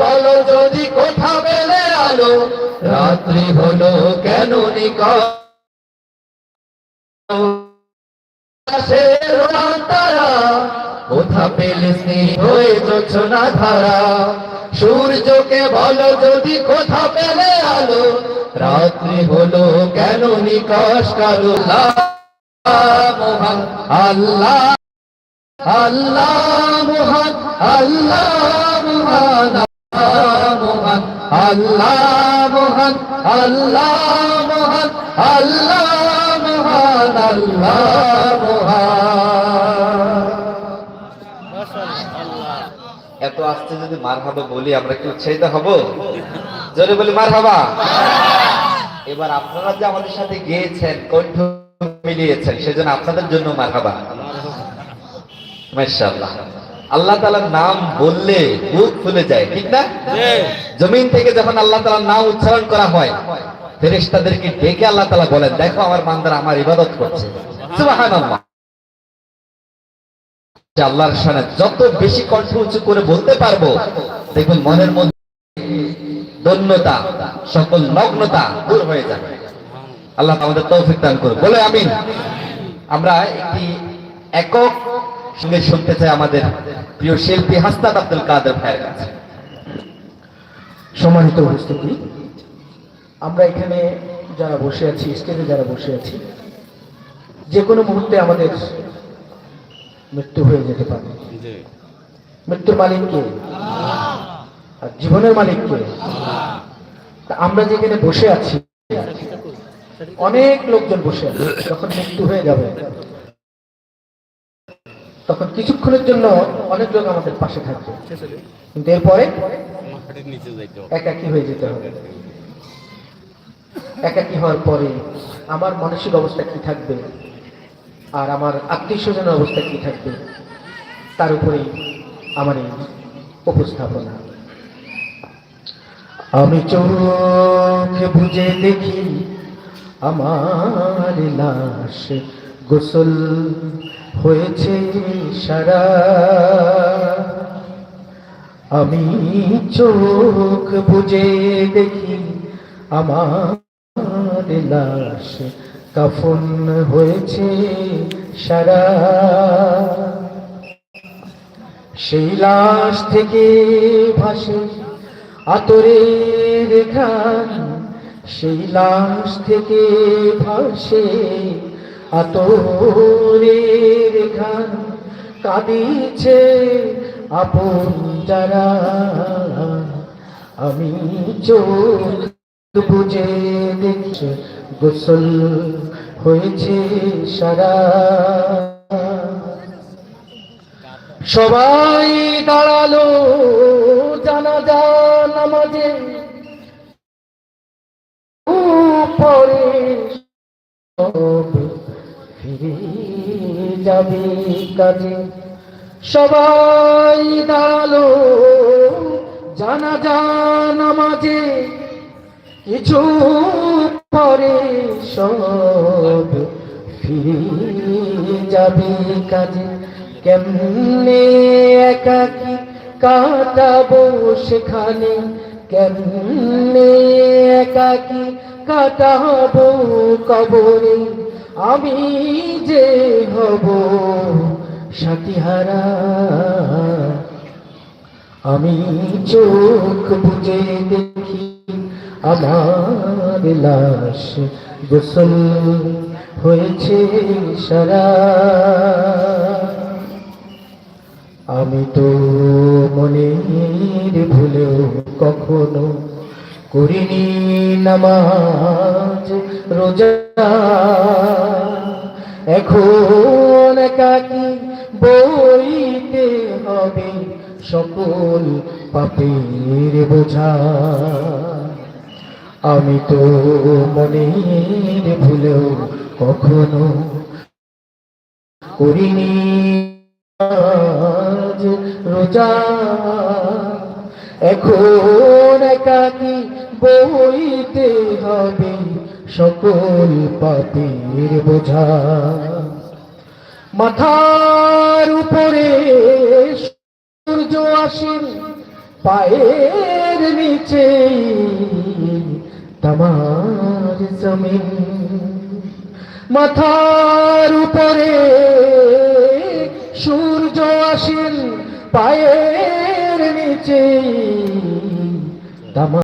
বলো যদি কোথা পেলে আলো, রাত্রি হলো কেন কোথা পেলে যোছনা ধারা? সূর্যকে বলো যদি কোথা পেলে আলো, রাত্রি হলো কেন নিকশ কালো মহান আল্লাহ আল্লাহ আল্লাহ আল্লাহ মহান আল্লাহ মহান আল্লাহ মহান এত আসতে যদি মার হাবা বলি, আমরা কি উৎসাহিত হব? জোরে বলি মার হাবা এবার আপনারা যে আমাদের সাথে গিয়েছেন, কণ্ঠ মিলিয়েছেন, সেজন্য আপনাদের জন্য মার হাবা মাশাআল্লাহ। আল্লাহ তাআলার নাম বললে বুক ফুলে যায় ঠিক না? জমিন থেকে যখন আল্লাহ তাআলার নাম উচ্চারণ করা হয় ফেরেশতাদেরকে ডেকে আল্লাহ তাআলা বলেন দেখো আমার বান্দারা আমার ইবাদত করছে। আল্লাহর সামনে যত বেশি কণ্ঠ উঁচু করে বলতে পারব দেখুন মনের মধ্যে দন্যতা সকল নগ্নতা দূর হয়ে যাবে। আল্লাহ আমাদের তৌফিক দান করুন বলে আমিন। আমরা একটি একক সঙ্গে শুনতে চাই আমাদের প্রিয় শিল্পী হাস্তাদ আব্দুল কাদের ভাইয়ের কাছে। সম্মানিত উপস্থিতি আমরা এখানে যারা বসে আছি স্টেজে যারা বসে আছি যে কোনো মুহূর্তে আমাদের মৃত্যু হয়ে যেতে পারে। মৃত্যুর মালিক কে? আর জীবনের মালিক কে? তা আমরা যেখানে বসে আছি অনেক লোকজন বসে আছে যখন মৃত্যু হয়ে যাবে তখন কিছুক্ষণের জন্য অনেক লোক আমাদের পাশে থাকবে। কিন্তু এরপরে একাকী হয়ে যেতে হবে। একাকী হওয়ার পরে আমার মানসিক অবস্থা কি থাকবে? আর আমার আত্মীয় স্বজনের অবস্থা কি থাকবে? তার উপরেই আমার এই উপস্থাপনা। আমি চোখ বুঝে দেখি আমার লাশ গোসল হয়েছে সারা। আমি চোখ বুঝে দেখি আমার লাশ কাফন হয়েছে সারা। সেই লাশ থেকে ভাসে আতরের ঘ্রাণ। সেই লাশ থেকে ভাসে আতরের ঘ্রাণ কাঁদিছে আপন যারা। আমি চোখ বুঝে দেখছে, গোসল হয়েছে সারা। সবাই দাঁড়াল জানাজা নামাজে। পরে সব ফিরে যাবে কাজে? সবাই দাঁড়াল জানাজা, নামাজে, কিছু পরে সব ফিরে যাবে কাজে। কেমনে একাকি কাটাবো সেখানে? কেমনে একাকি কাটাবো কবরে? আমি যে হব সাথীহারা আমি চোখ বুঝে দেখি আমার লাশ গোসল হয়েছে সারা। আমি তো মনের ভুলেও কখনো করিনি নামাজ, রোজা। এখন একাকি বইতে হবে সকল পাপের বোঝা। আমি তো মনের ভুলেও কখনো করিনি রোজা। এখন একাকি বইতে হবে সকল পাপের বোঝা। মাথার উপরে সূর্য আসেন পায়ের নিচে তামার জমিন। মাথার উপরে সূর্য আসেন পায়ের তামার